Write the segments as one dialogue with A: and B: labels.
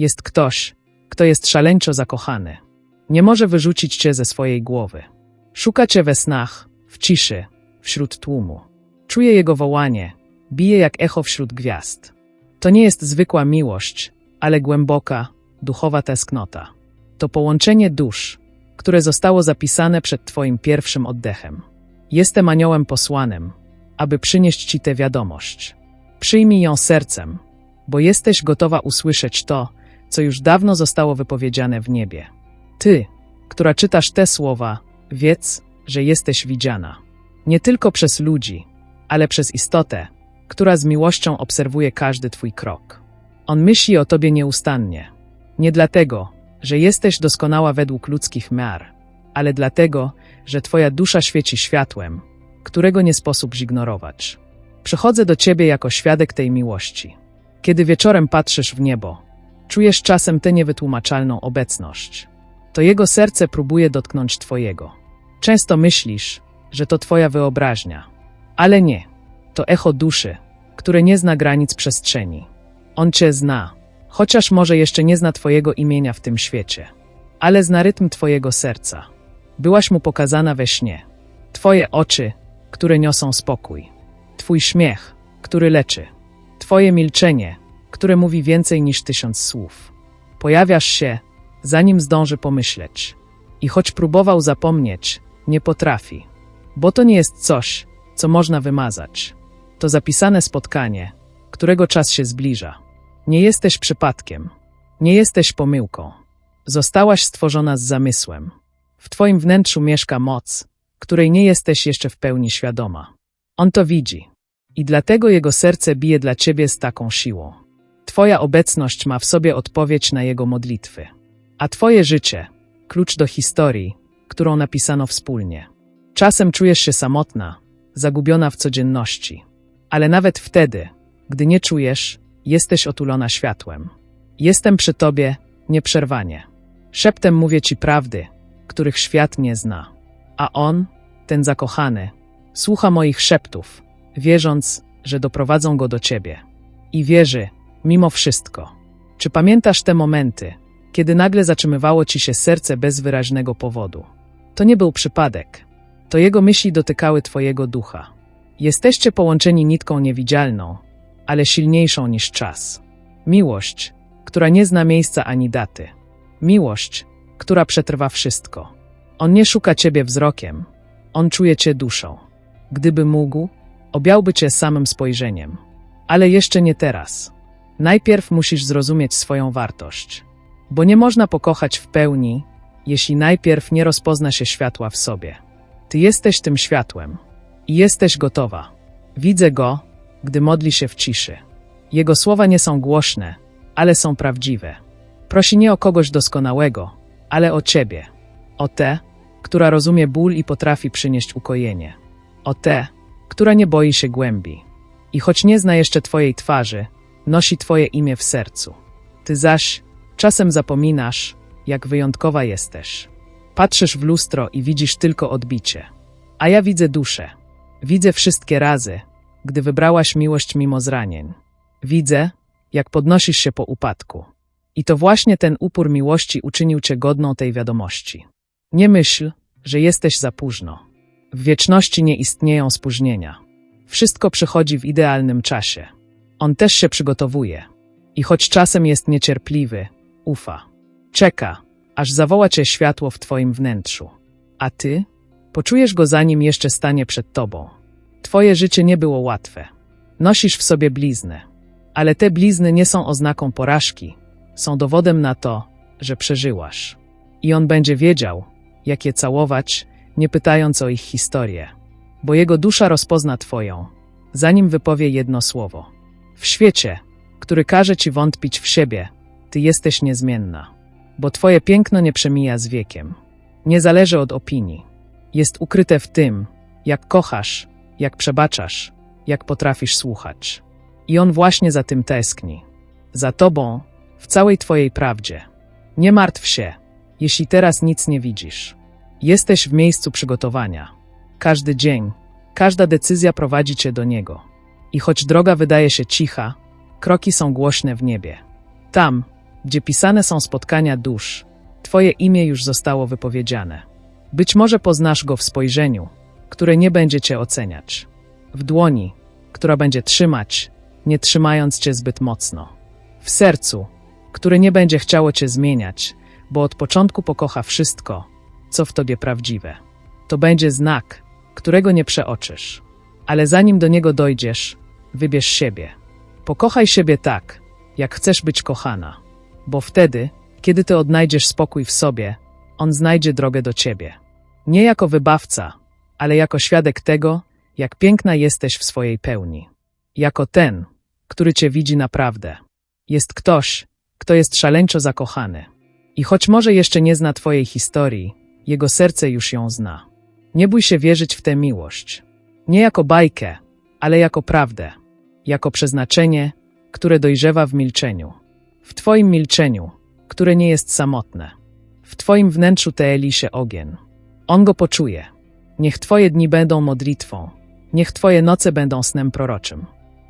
A: Jest ktoś, kto jest szaleńczo zakochany. Nie może wyrzucić cię ze swojej głowy. Szuka cię we snach, w ciszy, wśród tłumu. Czuje jego wołanie, bije jak echo wśród gwiazd. To nie jest zwykła miłość, ale głęboka, duchowa tęsknota. To połączenie dusz, które zostało zapisane przed Twoim pierwszym oddechem. Jestem aniołem posłanym, aby przynieść Ci tę wiadomość. Przyjmij ją sercem, bo jesteś gotowa usłyszeć to, co już dawno zostało wypowiedziane w niebie. Ty, która czytasz te słowa, wiedz, że jesteś widziana. Nie tylko przez ludzi, ale przez istotę, która z miłością obserwuje każdy Twój krok. On myśli o Tobie nieustannie. Nie dlatego, że jesteś doskonała według ludzkich miar, ale dlatego, że Twoja dusza świeci światłem, którego nie sposób zignorować. Przychodzę do Ciebie jako świadek tej miłości. Kiedy wieczorem patrzysz w niebo, czujesz czasem tę niewytłumaczalną obecność. To Jego serce próbuje dotknąć Twojego. Często myślisz, że to Twoja wyobraźnia, ale nie. To echo duszy, które nie zna granic przestrzeni. On Cię zna, chociaż może jeszcze nie zna Twojego imienia w tym świecie, ale zna rytm Twojego serca. Byłaś mu pokazana we śnie. Twoje oczy, które niosą spokój. Twój śmiech, który leczy. Twoje milczenie, które mówi więcej niż tysiąc słów. Pojawiasz się, zanim zdąży pomyśleć. I choć próbował zapomnieć, nie potrafi. Bo to nie jest coś, co można wymazać. To zapisane spotkanie, którego czas się zbliża. Nie jesteś przypadkiem. Nie jesteś pomyłką. Zostałaś stworzona z zamysłem. W twoim wnętrzu mieszka moc, której nie jesteś jeszcze w pełni świadoma. On to widzi. I dlatego jego serce bije dla ciebie z taką siłą. Twoja obecność ma w sobie odpowiedź na jego modlitwy. A twoje życie klucz do historii, którą napisano wspólnie. Czasem czujesz się samotna, zagubiona w codzienności, ale nawet wtedy, gdy nie czujesz, jesteś otulona światłem. Jestem przy tobie nieprzerwanie. Szeptem mówię ci prawdy, których świat nie zna. A on, ten zakochany, słucha moich szeptów, wierząc, że doprowadzą go do ciebie. I wierzy, mimo wszystko. Czy pamiętasz te momenty, kiedy nagle zatrzymywało ci się serce bez wyraźnego powodu? To nie był przypadek. To jego myśli dotykały twojego ducha. Jesteście połączeni nitką niewidzialną, ale silniejszą niż czas. Miłość, która nie zna miejsca ani daty. Miłość, która przetrwa wszystko. On nie szuka ciebie wzrokiem, on czuje cię duszą. Gdyby mógł, obiałby cię samym spojrzeniem. Ale jeszcze nie teraz. Najpierw musisz zrozumieć swoją wartość. Bo nie można pokochać w pełni, jeśli najpierw nie rozpozna się światła w sobie. Ty jesteś tym światłem i jesteś gotowa. Widzę go, gdy modli się w ciszy. Jego słowa nie są głośne, ale są prawdziwe. Prosi nie o kogoś doskonałego, ale o ciebie. O tę, która rozumie ból i potrafi przynieść ukojenie. O tę, która nie boi się głębi. I choć nie zna jeszcze twojej twarzy, nosi twoje imię w sercu. Ty zaś czasem zapominasz, jak wyjątkowa jesteś. Patrzysz w lustro i widzisz tylko odbicie. A ja widzę duszę. Widzę wszystkie razy, gdy wybrałaś miłość mimo zranień. Widzę, jak podnosisz się po upadku. I to właśnie ten upór miłości uczynił cię godną tej wiadomości. Nie myśl, że jesteś za późno. W wieczności nie istnieją spóźnienia. Wszystko przychodzi w idealnym czasie. On też się przygotowuje. I choć czasem jest niecierpliwy, ufa. Czeka, aż zawoła cię światło w twoim wnętrzu. A ty? Poczujesz go zanim jeszcze stanie przed tobą. Twoje życie nie było łatwe. Nosisz w sobie blizny. Ale te blizny nie są oznaką porażki. Są dowodem na to, że przeżyłaś. I on będzie wiedział, jak je całować, nie pytając o ich historię. Bo jego dusza rozpozna twoją, zanim wypowie jedno słowo. W świecie, który każe ci wątpić w siebie, ty jesteś niezmienna. Bo twoje piękno nie przemija z wiekiem. Nie zależy od opinii. Jest ukryte w tym, jak kochasz, jak przebaczasz, jak potrafisz słuchać. I on właśnie za tym tęskni. Za tobą, w całej twojej prawdzie. Nie martw się, jeśli teraz nic nie widzisz. Jesteś w miejscu przygotowania. Każdy dzień, każda decyzja prowadzi cię do niego. I choć droga wydaje się cicha, kroki są głośne w niebie. Tam, gdzie pisane są spotkania dusz, Twoje imię już zostało wypowiedziane. Być może poznasz go w spojrzeniu, które nie będzie Cię oceniać, w dłoni, która będzie trzymać, nie trzymając Cię zbyt mocno, w sercu, które nie będzie chciało Cię zmieniać, bo od początku pokocha wszystko, co w Tobie prawdziwe. To będzie znak, którego nie przeoczysz. Ale zanim do niego dojdziesz, wybierz siebie. Pokochaj siebie tak, jak chcesz być kochana, bo wtedy, kiedy ty odnajdziesz spokój w sobie, on znajdzie drogę do ciebie. Nie jako wybawca, ale jako świadek tego, jak piękna jesteś w swojej pełni. Jako ten, który cię widzi naprawdę. Jest ktoś, kto jest szaleńczo zakochany. I choć może jeszcze nie zna twojej historii, jego serce już ją zna. Nie bój się wierzyć w tę miłość. Nie jako bajkę, ale jako prawdę, jako przeznaczenie, które dojrzewa w milczeniu. W Twoim milczeniu, które nie jest samotne. W Twoim wnętrzu teeli się ogień. On go poczuje. Niech Twoje dni będą modlitwą. Niech Twoje noce będą snem proroczym.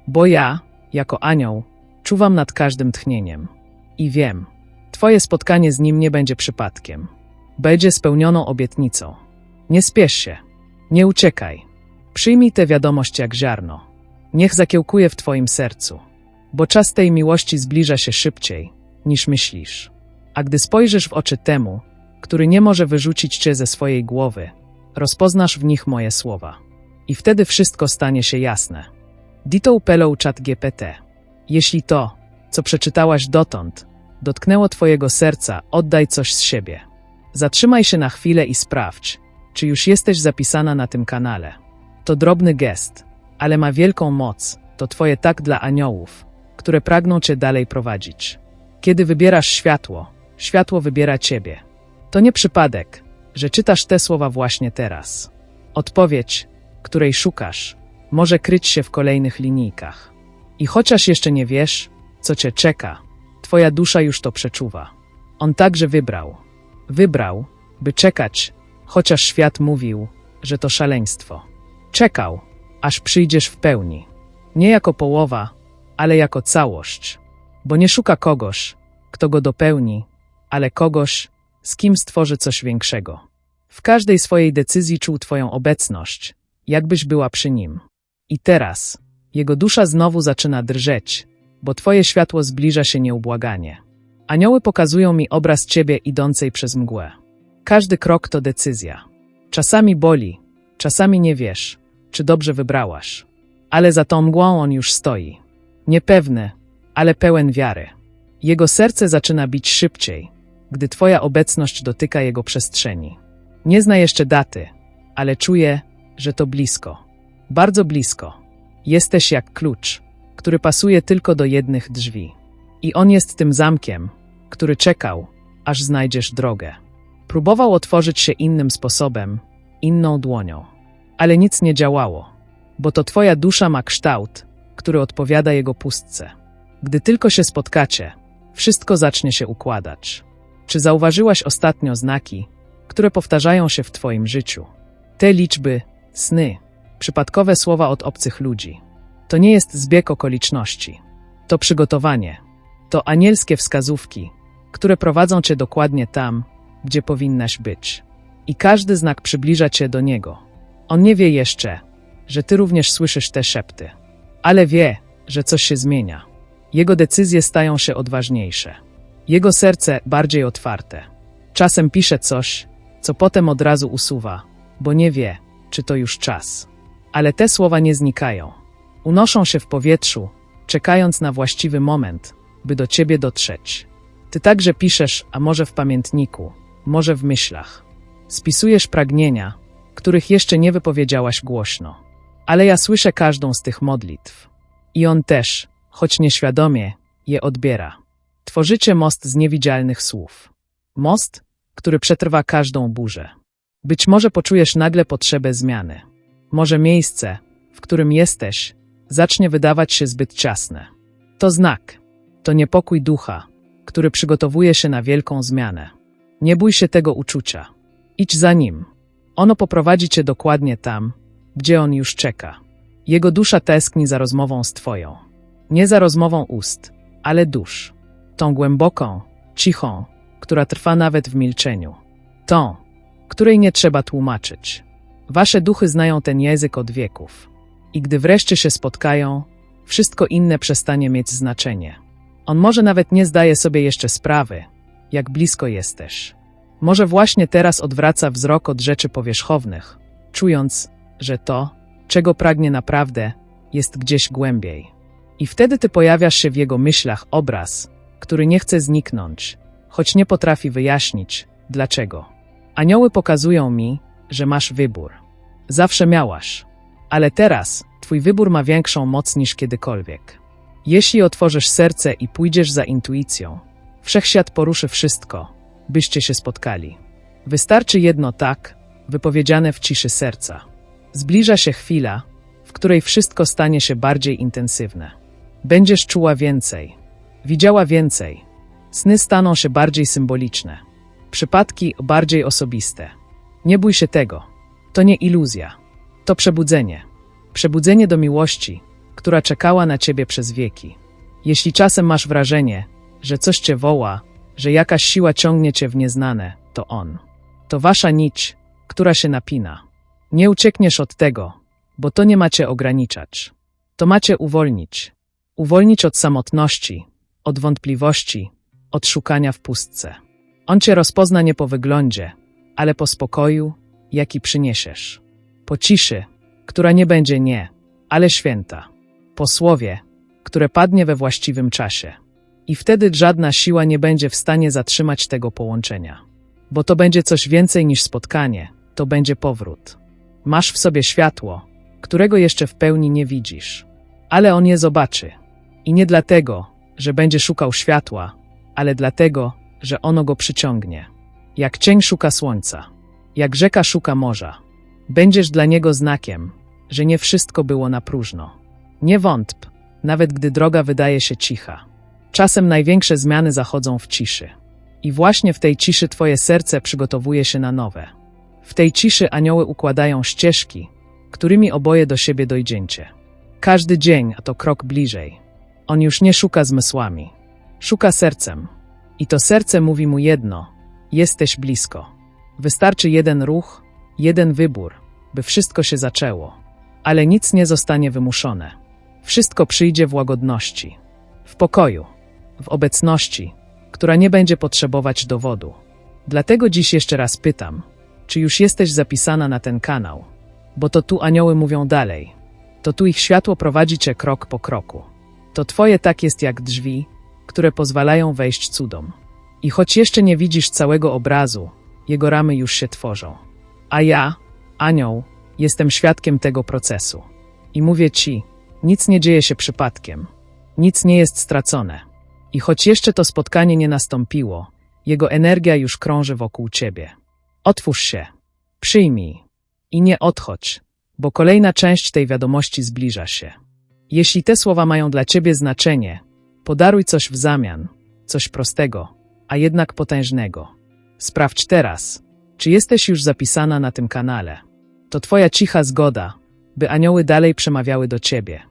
A: Bo ja, jako anioł, czuwam nad każdym tchnieniem. I wiem, Twoje spotkanie z nim nie będzie przypadkiem. Będzie spełnioną obietnicą. Nie spiesz się. Nie uciekaj. Przyjmij tę wiadomość jak ziarno. Niech zakiełkuje w Twoim sercu, bo czas tej miłości zbliża się szybciej, niż myślisz. A gdy spojrzysz w oczy temu, który nie może wyrzucić Cię ze swojej głowy, rozpoznasz w nich moje słowa. I wtedy wszystko stanie się jasne. Dito upelą czat GPT. Jeśli to, co przeczytałaś dotąd, dotknęło Twojego serca, oddaj coś z siebie. Zatrzymaj się na chwilę i sprawdź, czy już jesteś zapisana na tym kanale. To drobny gest, ale ma wielką moc. To Twoje tak dla aniołów, które pragną Cię dalej prowadzić. Kiedy wybierasz światło, światło wybiera Ciebie. To nie przypadek, że czytasz te słowa właśnie teraz. Odpowiedź, której szukasz, może kryć się w kolejnych linijkach. I chociaż jeszcze nie wiesz, co Cię czeka, Twoja dusza już to przeczuwa. On także wybrał. Wybrał, by czekać, chociaż świat mówił, że to szaleństwo. Czekał, aż przyjdziesz w pełni. Nie jako połowa, ale jako całość. Bo nie szuka kogoś, kto go dopełni, ale kogoś, z kim stworzy coś większego. W każdej swojej decyzji czuł Twoją obecność, jakbyś była przy nim. I teraz jego dusza znowu zaczyna drżeć, bo Twoje światło zbliża się nieubłaganie. Anioły pokazują mi obraz Ciebie idącej przez mgłę. Każdy krok to decyzja. Czasami boli, czasami nie wiesz, czy dobrze wybrałaś. Ale za tą mgłą on już stoi. Niepewny, ale pełen wiary. Jego serce zaczyna bić szybciej, gdy Twoja obecność dotyka jego przestrzeni. Nie zna jeszcze daty, ale czuje, że to blisko. Bardzo blisko. Jesteś jak klucz, który pasuje tylko do jednych drzwi. I on jest tym zamkiem, który czekał, aż znajdziesz drogę. Próbował otworzyć się innym sposobem, inną dłonią, ale nic nie działało, bo to twoja dusza ma kształt, który odpowiada jego pustce. Gdy tylko się spotkacie, wszystko zacznie się układać. Czy zauważyłaś ostatnio znaki, które powtarzają się w twoim życiu? Te liczby, sny, przypadkowe słowa od obcych ludzi. To nie jest zbieg okoliczności. To przygotowanie. To anielskie wskazówki, które prowadzą cię dokładnie tam, gdzie powinnaś być. I każdy znak przybliża cię do niego. On nie wie jeszcze, że ty również słyszysz te szepty, ale wie, że coś się zmienia. Jego decyzje stają się odważniejsze. Jego serce bardziej otwarte. Czasem pisze coś, co potem od razu usuwa, bo nie wie, czy to już czas. Ale te słowa nie znikają. Unoszą się w powietrzu, czekając na właściwy moment, by do ciebie dotrzeć. Ty także piszesz, a może w pamiętniku, może w myślach. Spisujesz pragnienia, których jeszcze nie wypowiedziałaś głośno. Ale ja słyszę każdą z tych modlitw. I on też, choć nieświadomie, je odbiera. Tworzycie most z niewidzialnych słów. Most, który przetrwa każdą burzę. Być może poczujesz nagle potrzebę zmiany. Może miejsce, w którym jesteś, zacznie wydawać się zbyt ciasne. To znak. To niepokój ducha, który przygotowuje się na wielką zmianę. Nie bój się tego uczucia. Idź za nim. Ono poprowadzi cię dokładnie tam, gdzie on już czeka. Jego dusza tęskni za rozmową z twoją. Nie za rozmową ust, ale dusz. Tą głęboką, cichą, która trwa nawet w milczeniu. Tą, której nie trzeba tłumaczyć. Wasze duchy znają ten język od wieków. I gdy wreszcie się spotkają, wszystko inne przestanie mieć znaczenie. On może nawet nie zdaje sobie jeszcze sprawy, jak blisko jesteś. Może właśnie teraz odwraca wzrok od rzeczy powierzchownych, czując, że to, czego pragnie naprawdę, jest gdzieś głębiej. I wtedy ty pojawiasz się w jego myślach obraz, który nie chce zniknąć, choć nie potrafi wyjaśnić, dlaczego. Anioły pokazują mi, że masz wybór. Zawsze miałaś, ale teraz twój wybór ma większą moc niż kiedykolwiek. Jeśli otworzysz serce i pójdziesz za intuicją, wszechświat poruszy wszystko, byście się spotkali. Wystarczy jedno tak, wypowiedziane w ciszy serca. Zbliża się chwila, w której wszystko stanie się bardziej intensywne. Będziesz czuła więcej, widziała więcej. Sny staną się bardziej symboliczne, przypadki bardziej osobiste. Nie bój się tego. To nie iluzja. To przebudzenie. Przebudzenie do miłości, która czekała na ciebie przez wieki. Jeśli czasem masz wrażenie, że coś cię woła, że jakaś siła ciągnie cię w nieznane, to on. To wasza nić, która się napina. Nie uciekniesz od tego, bo to nie macie ograniczać. To macie uwolnić. Uwolnić od samotności, od wątpliwości, od szukania w pustce. On cię rozpozna nie po wyglądzie, ale po spokoju, jaki przyniesiesz. Po ciszy, która nie będzie nie, ale święta. Po słowie, które padnie we właściwym czasie. I wtedy żadna siła nie będzie w stanie zatrzymać tego połączenia. Bo to będzie coś więcej niż spotkanie, to będzie powrót. Masz w sobie światło, którego jeszcze w pełni nie widzisz. Ale on je zobaczy. I nie dlatego, że będzie szukał światła, ale dlatego, że ono go przyciągnie. Jak cień szuka słońca, jak rzeka szuka morza. Będziesz dla niego znakiem, że nie wszystko było na próżno. Nie wątp, nawet gdy droga wydaje się cicha. Czasem największe zmiany zachodzą w ciszy. I właśnie w tej ciszy twoje serce przygotowuje się na nowe. W tej ciszy anioły układają ścieżki, którymi oboje do siebie dojdziecie. Każdy dzień, a to krok bliżej. On już nie szuka zmysłami, szuka sercem. I to serce mówi mu jedno: jesteś blisko. Wystarczy jeden ruch, jeden wybór, by wszystko się zaczęło. Ale nic nie zostanie wymuszone. Wszystko przyjdzie w łagodności, w pokoju, w obecności, która nie będzie potrzebować dowodu. Dlatego dziś jeszcze raz pytam, czy już jesteś zapisana na ten kanał? Bo to tu anioły mówią dalej. To tu ich światło prowadzi cię krok po kroku. To twoje tak jest jak drzwi, które pozwalają wejść cudom. I choć jeszcze nie widzisz całego obrazu, jego ramy już się tworzą. A ja, anioł, jestem świadkiem tego procesu. I mówię ci, nic nie dzieje się przypadkiem. Nic nie jest stracone. I choć jeszcze to spotkanie nie nastąpiło, jego energia już krąży wokół ciebie. Otwórz się, przyjmij i nie odchodź, bo kolejna część tej wiadomości zbliża się. Jeśli te słowa mają dla ciebie znaczenie, podaruj coś w zamian, coś prostego, a jednak potężnego. Sprawdź teraz, czy jesteś już zapisana na tym kanale. To twoja cicha zgoda, by anioły dalej przemawiały do ciebie.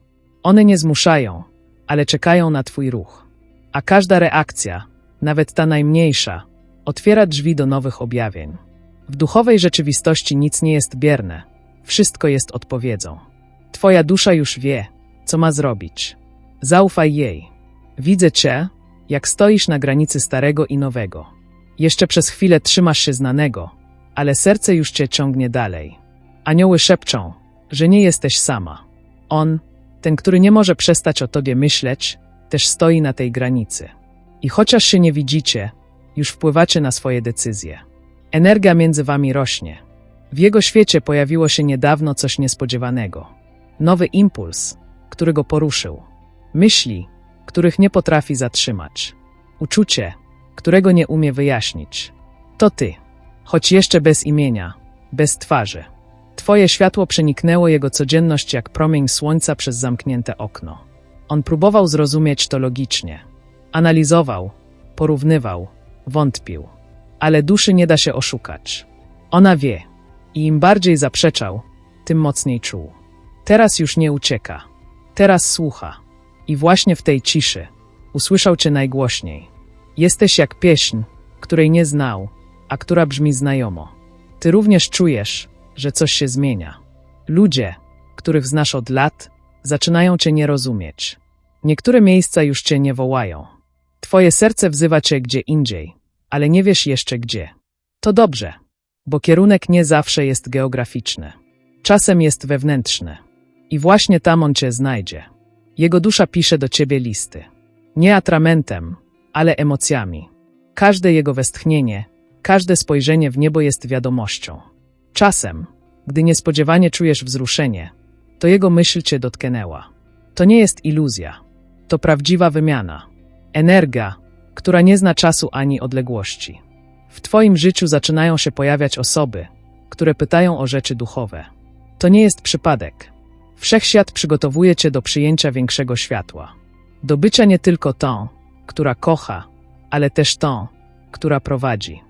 A: One nie zmuszają, ale czekają na twój ruch. A każda reakcja, nawet ta najmniejsza, otwiera drzwi do nowych objawień. W duchowej rzeczywistości nic nie jest bierne, wszystko jest odpowiedzią. Twoja dusza już wie, co ma zrobić. Zaufaj jej. Widzę cię, jak stoisz na granicy starego i nowego. Jeszcze przez chwilę trzymasz się znanego, ale serce już cię ciągnie dalej. Anioły szepczą, że nie jesteś sama. On, ten, który nie może przestać o tobie myśleć, też stoi na tej granicy. I chociaż się nie widzicie, już wpływacie na swoje decyzje. Energia między wami rośnie. W jego świecie pojawiło się niedawno coś niespodziewanego. Nowy impuls, który go poruszył. Myśli, których nie potrafi zatrzymać. Uczucie, którego nie umie wyjaśnić. To ty, choć jeszcze bez imienia, bez twarzy. Twoje światło przeniknęło jego codzienność jak promień słońca przez zamknięte okno. On próbował zrozumieć to logicznie. Analizował, porównywał, wątpił. Ale duszy nie da się oszukać. Ona wie. I im bardziej zaprzeczał, tym mocniej czuł. Teraz już nie ucieka. Teraz słucha. I właśnie w tej ciszy usłyszał cię najgłośniej. Jesteś jak pieśń, której nie znał, a która brzmi znajomo. Ty również czujesz, że coś się zmienia. Ludzie, których znasz od lat, zaczynają cię nie rozumieć. Niektóre miejsca już cię nie wołają. Twoje serce wzywa cię gdzie indziej, ale nie wiesz jeszcze gdzie. To dobrze, bo kierunek nie zawsze jest geograficzny. Czasem jest wewnętrzny. I właśnie tam on cię znajdzie. Jego dusza pisze do ciebie listy. Nie atramentem, ale emocjami. Każde jego westchnienie, każde spojrzenie w niebo jest wiadomością. Czasem, gdy niespodziewanie czujesz wzruszenie, to jego myśl cię dotknęła. To nie jest iluzja, to prawdziwa wymiana. Energia, która nie zna czasu ani odległości. W Twoim życiu zaczynają się pojawiać osoby, które pytają o rzeczy duchowe. To nie jest przypadek. Wszechświat przygotowuje Cię do przyjęcia większego światła. Do bycia nie tylko tą, która kocha, ale też tą, która prowadzi.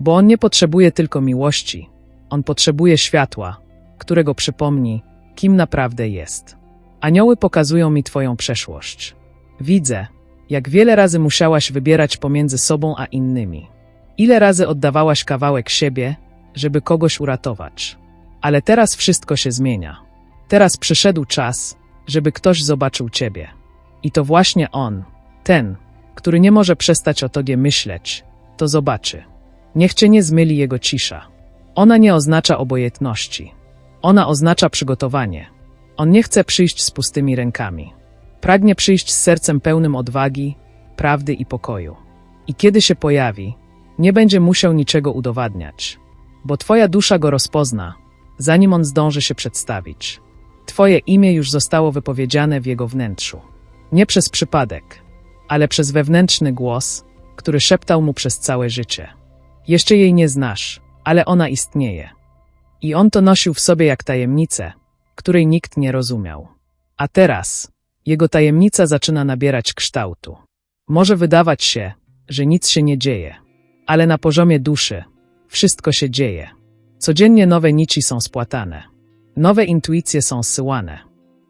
A: Bo On nie potrzebuje tylko miłości, On potrzebuje światła, którego przypomni, kim naprawdę jest. Anioły pokazują mi Twoją przeszłość. Widzę, jak wiele razy musiałaś wybierać pomiędzy sobą a innymi. Ile razy oddawałaś kawałek siebie, żeby kogoś uratować. Ale teraz wszystko się zmienia. Teraz przyszedł czas, żeby ktoś zobaczył ciebie. I to właśnie on, ten, który nie może przestać o tobie myśleć, to zobaczy. Niech cię nie zmyli jego cisza. Ona nie oznacza obojętności. Ona oznacza przygotowanie. On nie chce przyjść z pustymi rękami. Pragnie przyjść z sercem pełnym odwagi, prawdy i pokoju. I kiedy się pojawi, nie będzie musiał niczego udowadniać, bo Twoja dusza go rozpozna, zanim on zdąży się przedstawić. Twoje imię już zostało wypowiedziane w jego wnętrzu. Nie przez przypadek, ale przez wewnętrzny głos, który szeptał mu przez całe życie. Jeszcze jej nie znasz, ale ona istnieje. I on to nosił w sobie jak tajemnicę, której nikt nie rozumiał. A teraz jego tajemnica zaczyna nabierać kształtu. Może wydawać się, że nic się nie dzieje, ale na poziomie duszy wszystko się dzieje. Codziennie nowe nici są spłatane, nowe intuicje są zsyłane.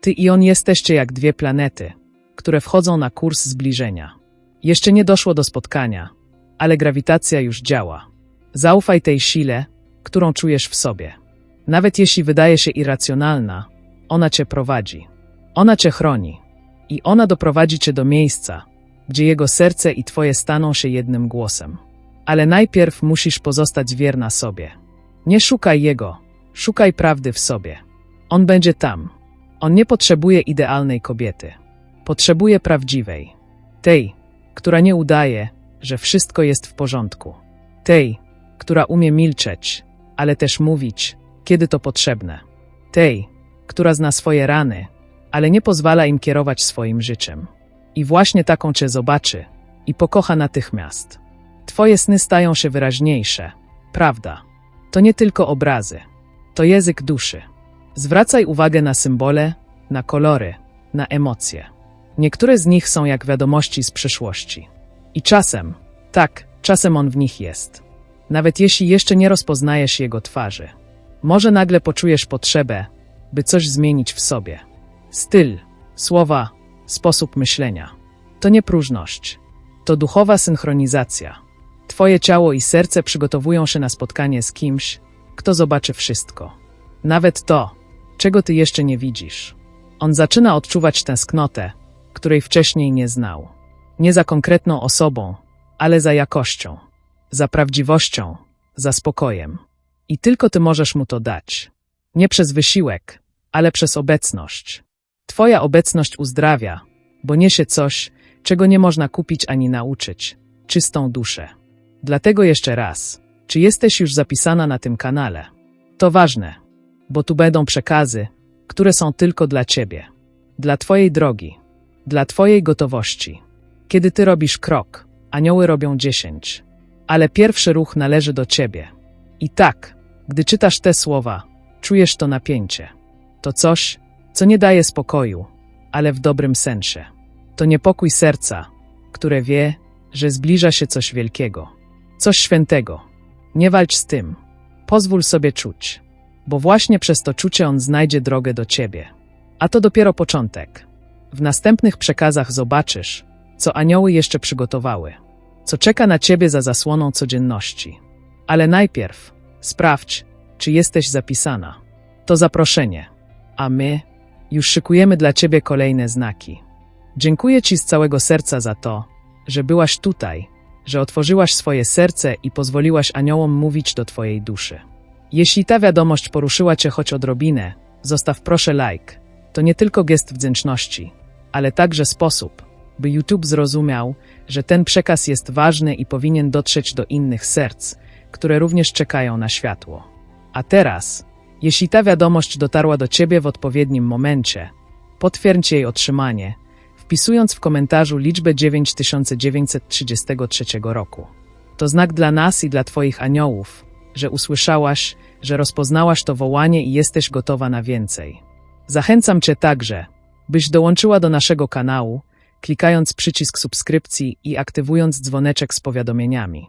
A: Ty i on jesteście jak dwie planety, które wchodzą na kurs zbliżenia. Jeszcze nie doszło do spotkania, ale grawitacja już działa. Zaufaj tej sile, którą czujesz w sobie. Nawet jeśli wydaje się irracjonalna, ona cię prowadzi. Ona cię chroni. I ona doprowadzi cię do miejsca, gdzie jego serce i twoje staną się jednym głosem. Ale najpierw musisz pozostać wierna sobie. Nie szukaj jego, szukaj prawdy w sobie. On będzie tam. On nie potrzebuje idealnej kobiety. Potrzebuje prawdziwej. Tej, która nie udaje, że wszystko jest w porządku. Tej, która umie milczeć, ale też mówić, kiedy to potrzebne. Tej, która zna swoje rany, ale nie pozwala im kierować swoim życiem. I właśnie taką cię zobaczy i pokocha natychmiast. Twoje sny stają się wyraźniejsze, prawda? To nie tylko obrazy, to język duszy. Zwracaj uwagę na symbole, na kolory, na emocje. Niektóre z nich są jak wiadomości z przyszłości. I czasem, tak, czasem on w nich jest. Nawet jeśli jeszcze nie rozpoznajesz jego twarzy. Może nagle poczujesz potrzebę, by coś zmienić w sobie. Styl, słowa, sposób myślenia. To nie próżność. To duchowa synchronizacja. Twoje ciało i serce przygotowują się na spotkanie z kimś, kto zobaczy wszystko. Nawet to, czego ty jeszcze nie widzisz. On zaczyna odczuwać tęsknotę, której wcześniej nie znał. Nie za konkretną osobą, ale za jakością, za prawdziwością, za spokojem. I tylko ty możesz mu to dać. Nie przez wysiłek, ale przez obecność. Twoja obecność uzdrawia, bo niesie coś, czego nie można kupić ani nauczyć czystą duszę. Dlatego jeszcze raz, czy jesteś już zapisana na tym kanale? To ważne, bo tu będą przekazy, które są tylko dla Ciebie, dla Twojej drogi, dla Twojej gotowości. Kiedy Ty robisz krok, anioły robią dziesięć, ale pierwszy ruch należy do Ciebie. I tak, gdy czytasz te słowa, czujesz to napięcie. To coś, co nie daje spokoju, ale w dobrym sensie. To niepokój serca, które wie, że zbliża się coś wielkiego, coś świętego. Nie walcz z tym. Pozwól sobie czuć, bo właśnie przez to czucie on znajdzie drogę do ciebie. A to dopiero początek. W następnych przekazach zobaczysz, co anioły jeszcze przygotowały, co czeka na ciebie za zasłoną codzienności. Ale najpierw sprawdź, czy jesteś zapisana. To zaproszenie, a my już szykujemy dla ciebie kolejne znaki. Dziękuję ci z całego serca za to, że byłaś tutaj, że otworzyłaś swoje serce i pozwoliłaś aniołom mówić do twojej duszy. Jeśli ta wiadomość poruszyła cię choć odrobinę, zostaw proszę like. To nie tylko gest wdzięczności, ale także sposób, by YouTube zrozumiał, że ten przekaz jest ważny i powinien dotrzeć do innych serc, które również czekają na światło. A teraz, jeśli ta wiadomość dotarła do ciebie w odpowiednim momencie, potwierdź jej otrzymanie, wpisując w komentarzu liczbę 9933 roku. To znak dla nas i dla Twoich aniołów, że usłyszałaś, że rozpoznałaś to wołanie i jesteś gotowa na więcej. Zachęcam Cię także, byś dołączyła do naszego kanału, klikając przycisk subskrypcji i aktywując dzwoneczek z powiadomieniami.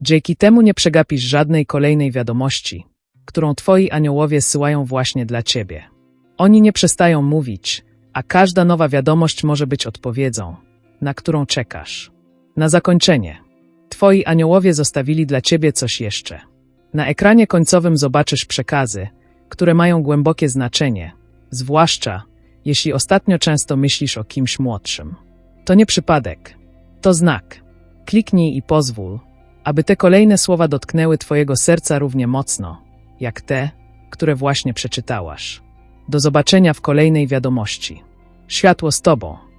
A: Dzięki temu nie przegapisz żadnej kolejnej wiadomości, którą Twoi aniołowie syłają właśnie dla Ciebie. Oni nie przestają mówić, a każda nowa wiadomość może być odpowiedzią, na którą czekasz. Na zakończenie. Twoi aniołowie zostawili dla Ciebie coś jeszcze. Na ekranie końcowym zobaczysz przekazy, które mają głębokie znaczenie, zwłaszcza jeśli ostatnio często myślisz o kimś młodszym. To nie przypadek, to znak. Kliknij i pozwól, aby te kolejne słowa dotknęły Twojego serca równie mocno, jak te, które właśnie przeczytałaś. Do zobaczenia w kolejnej wiadomości. Światło z Tobą.